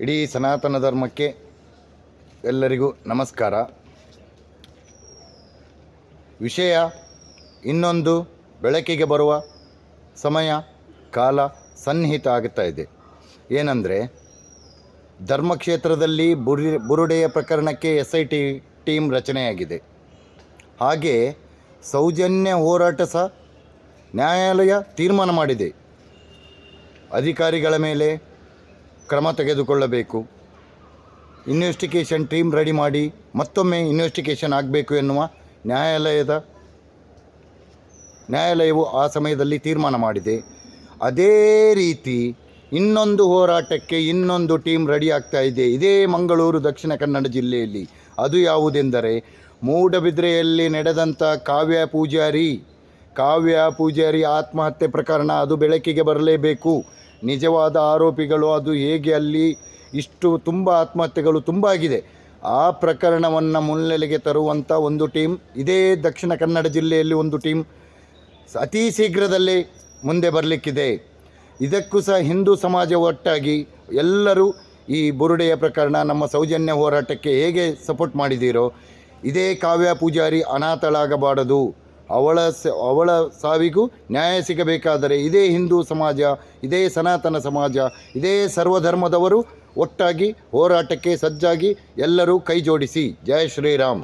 ಇಡೀ ಸನಾತನ ಧರ್ಮಕ್ಕೆ ಎಲ್ಲರಿಗೂ ನಮಸ್ಕಾರ. ವಿಷಯ ಇನ್ನೊಂದು ಬೆಳಕಿಗೆ ಬರುವ ಸಮಯ, ಕಾಲ ಸನ್ನಿಹಿತ ಆಗ್ತಾ ಇದೆ. ಏನಂದರೆ, ಧರ್ಮಕ್ಷೇತ್ರದಲ್ಲಿ ಬುರಿ, ಬುರುಡೆಯ ಪ್ರಕರಣಕ್ಕೆ ಎಸ್ ಐ ಟಿ ಟೀಮ್ ರಚನೆಯಾಗಿದೆ. ಹಾಗೆ ಸೌಜನ್ಯ ಹೋರಾಟ ಸಹ ನ್ಯಾಯಾಲಯ ತೀರ್ಮಾನ ಮಾಡಿದೆ. ಅಧಿಕಾರಿಗಳ ಮೇಲೆ ಕ್ರಮ ತೆಗೆದುಕೊಳ್ಳಬೇಕು. ಇನ್ವೆಸ್ಟಿಗೇಷನ್ ಟೀಮ್ ರೆಡಿ ಮಾಡಿ ಮತ್ತೊಮ್ಮೆ ಇನ್ವೆಸ್ಟಿಗೇಷನ್ ಆಗಬೇಕು ಎನ್ನುವ ನ್ಯಾಯಾಲಯದ ನ್ಯಾಯಾಲಯವು ಆ ಸಮಯದಲ್ಲಿ ತೀರ್ಮಾನ ಮಾಡಿದೆ. ಅದೇ ರೀತಿ ಇನ್ನೊಂದು ಹೋರಾಟಕ್ಕೆ ಇನ್ನೊಂದು ಟೀಮ್ ರೆಡಿ ಆಗ್ತಾ ಇದೆ. ಇದೇ ಮಂಗಳೂರು ದಕ್ಷಿಣ ಕನ್ನಡ ಜಿಲ್ಲೆಯಲ್ಲಿ. ಅದು ಯಾವುದೆಂದರೆ ಮೂಡಬಿದ್ರೆಯಲ್ಲಿ ನಡೆದಂಥ ಕಾವ್ಯ ಪೂಜಾರಿ. ಕಾವ್ಯ ಪೂಜಾರಿ ಆತ್ಮಹತ್ಯೆ ಪ್ರಕರಣ ಅದು ಬೆಳಕಿಗೆ ಬರಲೇಬೇಕು. ನಿಜವಾದ ಆರೋಪಿಗಳು, ಅದು ಹೇಗೆ ಅಲ್ಲಿ ಇಷ್ಟು ತುಂಬ ಆತ್ಮಹತ್ಯೆಗಳು ತುಂಬ ಆಗಿದೆ. ಆ ಪ್ರಕರಣವನ್ನು ಮುನ್ನೆಲೆಗೆ ತರುವಂಥ ಒಂದು ಟೀಮ್, ಇದೇ ದಕ್ಷಿಣ ಕನ್ನಡ ಜಿಲ್ಲೆಯಲ್ಲಿ ಒಂದು ಟೀಮ್ ಅತಿ ಶೀಘ್ರದಲ್ಲೇ ಮುಂದೆ ಬರಲಿಕ್ಕಿದೆ. ಇದಕ್ಕೂ ಸಹ ಹಿಂದೂ ಸಮಾಜ ಒಟ್ಟಾಗಿ ಎಲ್ಲರೂ ಈ ಬುರುಡೆಯ ಪ್ರಕರಣ, ನಮ್ಮ ಸೌಜನ್ಯ ಹೋರಾಟಕ್ಕೆ ಹೇಗೆ ಸಪೋರ್ಟ್ ಮಾಡಿದ್ದೀರೋ ಇದೇ ಕಾವ್ಯ ಪೂಜಾರಿ ಅನಾಥಳಾಗಬಾರದು. ಅವಳ ಸ, ಅವಳ ಸಾವಿಗೂ ನ್ಯಾಯ ಸಿಗಬೇಕಾದರೆ ಇದೇ ಹಿಂದೂ ಸಮಾಜ, ಇದೇ ಸನಾತನ ಸಮಾಜ, ಇದೇ ಸರ್ವಧರ್ಮದವರು ಒಟ್ಟಾಗಿ ಹೋರಾಟಕ್ಕೆ ಸಜ್ಜಾಗಿ ಎಲ್ಲರೂ ಕೈ ಜೋಡಿಸಿ ಜಯ ಶ್ರೀರಾಮ್.